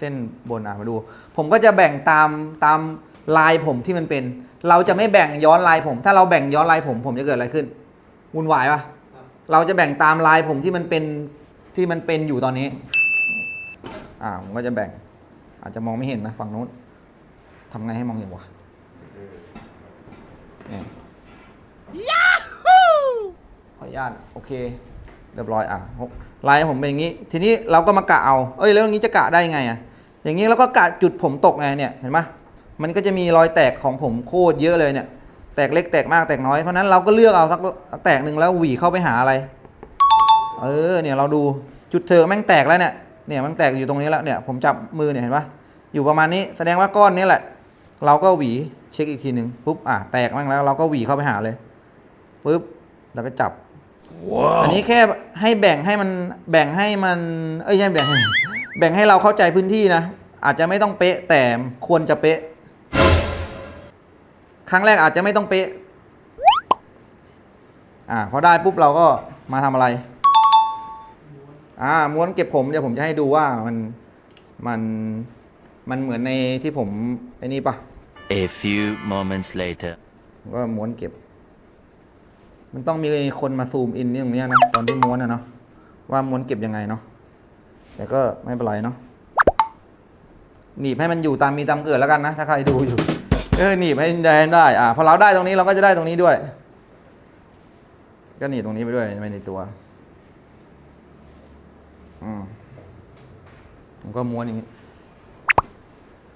เส้นบนอะมาดู ผมก็จะแบ่งตามตามลายผมที่มันเป็น เราจะไม่แบ่งย้อนลายผม ถ้าเราแบ่งย้อนลายผมผมจะเกิดอะไรขึ้นวุ่นวายปะครับเราจะแบ่งตามลายผมที่มันเป็นที่มันเป็นอยู่ตอนนี้ อ่าผมก็จะแบ่ง อาจจะมองไม่เห็นนะฝั่งนู้นทำไงให้มองเห็นวะเนี่ยขออนุญาตโอเคเรียบร้อยอะลายผมเป็นอย่างนี้ ทีนี้เราก็มากะเอา เอ้ยแล้วอย่างนี้จะกะได้ไงอะ อย่างนี้เราก็กะจุดผมตกไงเนี่ยเห็นไหมมันก็จะมีรอยแตกของผมโคตรเยอะเลยเนี่ย แตกเล็กแตกมากแตกน้อยเพราะฉะนั้นเราก็เลือกเอาสักสักแตกหนึ่งแล้วหวีเข้าไปหาอะไร เออเนี่ยเราดูจุดเธอแม่งแตกแล้วเนี่ยเนี่ยมันแตกอยู่ตรงนี้แล้วเนี่ยผมจับมือเนี่ยเห็นปะอยู่ประมาณนี้แสดงว่าก้อนนี้แหละ เราก็หวีเช็คอีกทีหนึ่งปุ๊บอะแตกมั่งแล้วเราก็หวีเข้าไปหาเลยปุ๊บแล้วก็จับอันนี้แค่ให้แบ่งให้มันแบ่งให้มันเอ้ยไม่ใช่แบ่งให้ แบ่งให้เราเข้าใจพื้นที่นะ อาจจะไม่ต้องเป๊ะแต่ควรจะเป๊ะ ครั้งแรกอาจจะไม่ต้องเป๊ะ อ่าพอได้ปุ๊บเราก็มาทำอะไร อ่าม้วนเก็บผมเดี๋ยวผมจะให้ดูว่ามันมันมันเหมือนในที่ผมไอ้นี่ปะ A few moments later. ผมก็ม้วนเก็บ มันต้องมีคนมาซูมอินนี่ตรงเนี้ยนะตอนที่ม้วนนะเนาะว่าม้วนเก็บยังไงเนาะ แต่ก็ไม่เป็นไรเนาะหนีบให้มันอยู่ตามมีตามเกิดแล้วกันนะ ถ้าใครดูอยู่เออหนีบให้ได้ได้อ่าพอเราได้ตรงนี้เราก็จะได้ตรงนี้ด้วย ก็หนีบตรงนี้ไปด้วยไม่ในตัวอืมผมก็ม้วนอย่างนี้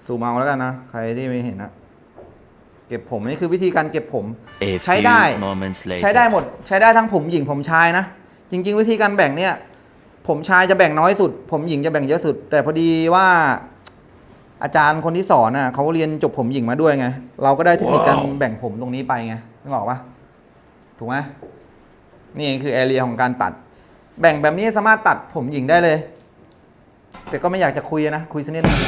ซูมเอาแล้วกันนะ ใครที่ไม่เห็นนะเก็บผมนี่คือวิธีการเก็บผม A ใช้ few ได้ moments later. ใช้ได้หมด ใช้ได้ทั้งผมหญิงผมชายนะ จริง ๆ วิธีการแบ่งเนี่ย ผมชายจะแบ่งน้อยสุด ผมหญิงจะแบ่งเยอะสุด แต่พอดีว่าอาจารย์คนที่สอนน่ะเขาเรียนจบผมหญิงมาด้วยไง เราก็ได้เทคนิคการแบ่งผมตรงนี้ไปไงนึกออกปะถูกไหมนี่คือแอเรียของการตัด แบ่งแบบนี้สามารถตัดผมหญิงได้เลย แต่ก็ไม่อยากจะคุยนะ คุยสักนิดนึง